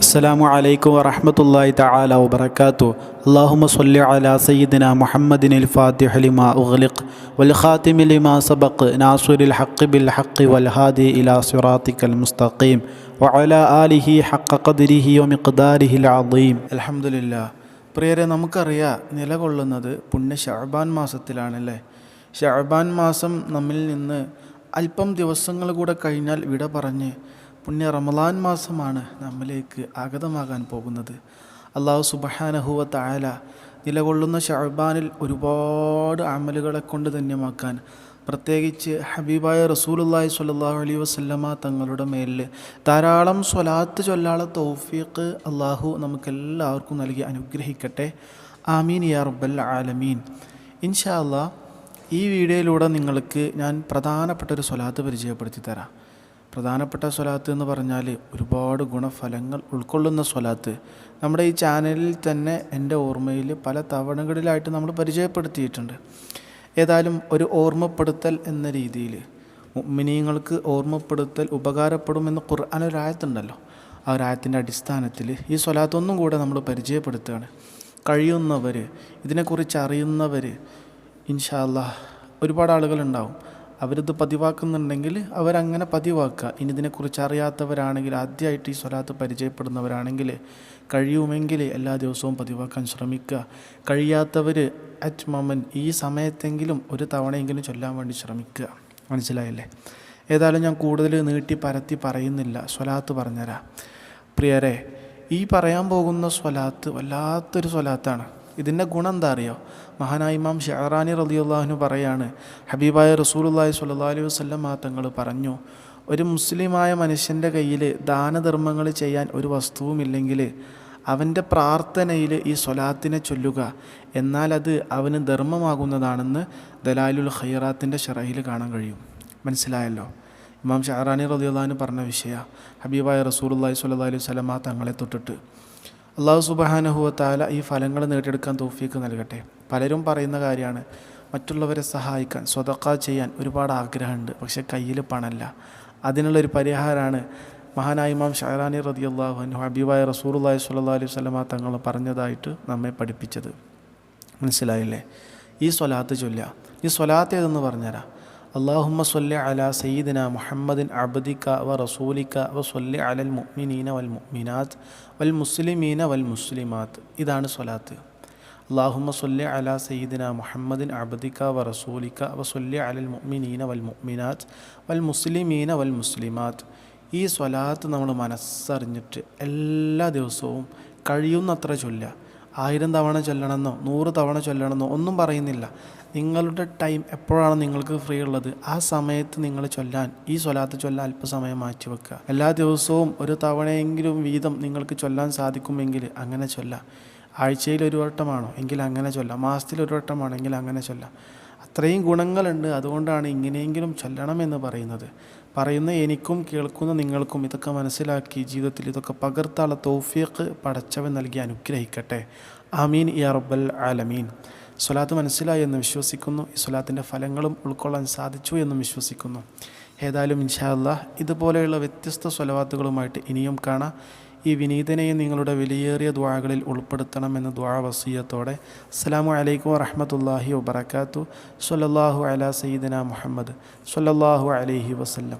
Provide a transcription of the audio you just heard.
السلام عليكم ورحمة الله تعالى وبركاته اللهم صل على سيدنا محمد الفاتح لما أغلق والخاتم لما سبق ناصر الحق بالحق والهادي إلى صراطك المستقيم وعلى آله حق قدره ومقداره العظيم الحمد لله പ്രിയരെ നമുക്കറിയാം നിലകൊള്ളുന്നത് പുണ്യ ഷഅബാൻ മാസത്തിലാണല്ലേ ഷഅബാൻ മാസം നമ്മിൽ നിന്ന് അല്പം ദിവസങ്ങൾ കൂടെ കഴിഞ്ഞാൽ വിട പറഞ്ഞ് പുണ്യ റമലാൻ മാസമാണ് നമ്മിലേക്ക് ആഗതമാകാൻ പോകുന്നത്. അള്ളാഹു സുബഹാനഹുവ തായാല നിലകൊള്ളുന്ന ഷഅബാനിൽ ഒരുപാട് അമലുകളെ കൊണ്ട് ധന്യമാക്കാൻ പ്രത്യേകിച്ച് ഹബീബായ റസൂലുല്ലാഹി സ്വല്ലല്ലാഹു അലൈഹി വസല്ലമ തങ്ങളുടെ മേലിൽ ധാരാളം സ്വലാത്ത് ചൊല്ലാള തൗഫീഖ് അള്ളാഹു നമുക്കെല്ലാവർക്കും നൽകി അനുഗ്രഹിക്കട്ടെ. ആമീൻ യാ റബ്ബൽ ആലമീൻ. ഇൻഷാ അള്ളാഹ് ഈ വീഡിയോയിലൂടെ നിങ്ങൾക്ക് ഞാൻ പ്രധാനപ്പെട്ട ഒരു സ്വലാത്ത് പരിചയപ്പെടുത്തി തരാം പ്രധാനപ്പെട്ട സ്വലാത്ത് എന്ന് പറഞ്ഞാൽ ഒരുപാട് ഗുണഫലങ്ങൾ ഉൾക്കൊള്ളുന്ന സ്വലാത്ത്. നമ്മുടെ ഈ ചാനലിൽ തന്നെ എന്റെ ഓർമ്മയിൽ പല തവണകളിലായിട്ട് നമ്മൾ പരിചയപ്പെടുത്തിയിട്ടുണ്ട്. ഏതായാലും ഒരു ഓർമ്മപ്പെടുത്തൽ എന്ന രീതിയിൽ മിനിങ്ങൾക്ക് ഓർമ്മപ്പെടുത്തൽ ഉപകാരപ്പെടുമെന്ന് ഖുർആൻ ഒരു ആയത്തുണ്ടല്ലോ. ആ ഒരു ആയത്തിന്റെ അടിസ്ഥാനത്തിൽ ഈ സ്വലാത്തൊന്നും കൂടെ നമ്മൾ പരിചയപ്പെടുത്തുകയാണ്. കഴിയുന്നവർ ഇതിനെക്കുറിച്ച് അറിയുന്നവർ ഇൻഷാല്ല ഒരുപാട് ആളുകളുണ്ടാവും. അവരിത് പതിവാക്കുന്നുണ്ടെങ്കിൽ അവരങ്ങനെ പതിവാക്കുക. ഇനി ഇതിനെക്കുറിച്ച് അറിയാത്തവരാണെങ്കിൽ ആദ്യമായിട്ട് ഈ സ്വലാത്ത് പരിചയപ്പെടുന്നവരാണെങ്കിൽ കഴിയുമെങ്കിൽ എല്ലാ ദിവസവും പതിവാക്കാൻ ശ്രമിക്കുക. കഴിയാത്തവർ അറ്റ് മൊമെന്റ് ഈ സമയത്തെങ്കിലും ഒരു തവണയെങ്കിലും ചൊല്ലാൻ വേണ്ടി ശ്രമിക്കുക. മനസ്സിലായില്ലേ? ഏതായാലും ഞാൻ കൂടുതൽ നീട്ടി പരത്തി പറയുന്നില്ല. സ്വലാത്ത് പറഞ്ഞുതരാം. പ്രിയരെ ഈ പറയാൻ പോകുന്ന സ്വലാത്ത് വല്ലാത്തൊരു സ്വലാത്താണ്. ഇതിന്റെ ഗുണം എന്താ അറിയോ? മഹാനായ ഇമാം ഷെഹറാനി റലിയുള്ളാഹുന് പറയാണ് ഹബീബായ റസൂലുല്ലാഹി സ്വല്ലല്ലാഹു അലൈഹി ആ തങ്ങൾ പറഞ്ഞു ഒരു മുസ്ലിമായ മനുഷ്യന്റെ കയ്യിൽ ദാനധർമ്മങ്ങൾ ചെയ്യാൻ ഒരു വസ്തുവുമില്ലെങ്കിൽ അവന്റെ പ്രാർത്ഥനയിൽ ഈ സ്വലാത്തിനെ ചൊല്ലുക എന്നാൽ അത് അവന് ധർമ്മമാകുന്നതാണെന്ന് ദലാലുൽ ഖൈറാത്തിന്റെ ഷറയിൽ കാണാൻ കഴിയും. മനസ്സിലായല്ലോ? ഇമാം ഷഹറാനി റലിയുള്ളഹാന് പറഞ്ഞ വിഷയ ഹബീബായ റസൂലുല്ലാഹി സ്വല്ലല്ലാഹു അലൈഹി ആ തങ്ങളെ തൊട്ടിട്ട് അള്ളാഹു സുബഹാനുഹുവത്താല ഈ ഫലങ്ങൾ നേടിയെടുക്കാൻ തോഫിക്ക് നൽകട്ടെ. പലരും പറയുന്ന കാര്യമാണ് മറ്റുള്ളവരെ സഹായിക്കാൻ സ്വതക്ക ചെയ്യാൻ ഒരുപാട് ആഗ്രഹമുണ്ട് പക്ഷെ കയ്യിൽ പണമല്ല അതിനുള്ളൊരു പരിഹാരമാണ് മഹാനായ ഇമാം ഷഹറാനി റതി അള്ളാഹു ഹബീബായ റസൂറുല്ലാഹി സ്വല്ലാ അലൈഹി സ്വലമ തങ്ങൾ പറഞ്ഞതായിട്ട് നമ്മെ പഠിപ്പിച്ചത്. മനസ്സിലായില്ലേ? ഈ സ്വലാത്ത് ചൊല്ലുക. ഈ സ്വലാത്ത് ഏതെന്ന് പറഞ്ഞുതരാം? അള്ളാഹുമ്മ സൊല്ലി അല സയ്യിദിന മുഹമ്മദിൻ അബ്ദിക വ റസൂലിക്ക വ സൊല്ലി അലൽ മുഅ്മിനീന വൽ മുഅ്മിനാത്ത് വൽ മുസ്ലിമീന വൽ മുസ്ലിമാത്ത് ഇതാണ് സ്വലാത്ത്. അള്ളാഹുമ്മ സൊല്ലി അല സയ്യിദിന മുഹമ്മദിൻ അബ്ദിക വ റസൂലിക വ സൊല്ലി അലൽ മുഅ്മിനീന വൽ മുഅ്മിനാത്ത് വൽ മുസ്ലിമീന വൽ മുസ്ലിമാത്ത് ഈ സ്വലാത്ത് നമ്മൾ മനസ്സറിഞ്ഞിട്ട് എല്ലാ ദിവസവും കഴിയുന്നത്ര ചൊല്ലുക. ആയിരം തവണ ചൊല്ലണമെന്നോ നൂറ് തവണ ചൊല്ലണമെന്നോ ഒന്നും പറയുന്നില്ല. നിങ്ങളുടെ ടൈം എപ്പോഴാണ് നിങ്ങൾക്ക് ഫ്രീ ഉള്ളത്? ആ സമയത്ത് നിങ്ങൾ ചൊല്ലാൻ ഈ സ്വലാത്ത് ചൊല്ലാൻ അല്പസമയം മാറ്റി വെക്കുക. എല്ലാ ദിവസവും ഒരു തവണയെങ്കിലും വീതം നിങ്ങൾക്ക് ചൊല്ലാൻ സാധിക്കുമെങ്കിൽ അങ്ങനെ ചൊല്ലാം. ആഴ്ചയിൽ ഒരു വട്ടമാണോ? എങ്കിൽ അങ്ങനെ ചൊല്ലാം. മാസത്തിൽ ഒരു വട്ടമാണോ? എങ്കിൽ അങ്ങനെ ചൊല്ലാം. അത്രയും ഗുണങ്ങളുണ്ട്. അതുകൊണ്ടാണ് ഇങ്ങനെയെങ്കിലും ചൊല്ലണമെന്ന് പറയുന്നത്. പറയുന്ന എനിക്കും കേൾക്കുന്ന നിങ്ങൾക്കും ഇതൊക്കെ മനസ്സിലാക്കി ജീവിതത്തിൽ ഇതൊക്കെ പകർത്താനുള്ള തൗഫീഖ് പടച്ചവൻ നൽകി അനുഗ്രഹിക്കട്ടെ. ആമീൻ ഇ റബ്ബൽ ആലമീൻ. സ്വലാത്ത് മനസ്സിലായി എന്ന് വിശ്വസിക്കുന്നു. ഈ സ്വലാത്തിന്റെ ഫലങ്ങളും ഉൾക്കൊള്ളാൻ സാധിച്ചു എന്നും വിശ്വസിക്കുന്നു. ഏതായാലും ഇൻഷാല്ല ഇതുപോലെയുള്ള വ്യത്യസ്ത സ്വലവാത്തുകളുമായിട്ട് ഇനിയും കാണാം. ഈ വിനീതനെയും നിങ്ങളുടെ വിലയേറിയ ദ്വാകളിൽ ഉൾപ്പെടുത്തണമെന്ന് ദ്വാ വസീയത്തോടെ. അസ്സാം വലൈക്കും വറഹമത്തല്ലാഹി വബർക്കാത്തു സല്ലാഹു അല സയ്യിദന മുഹമ്മദ്. സല്ലാഹു അലഹി വസല്ലം.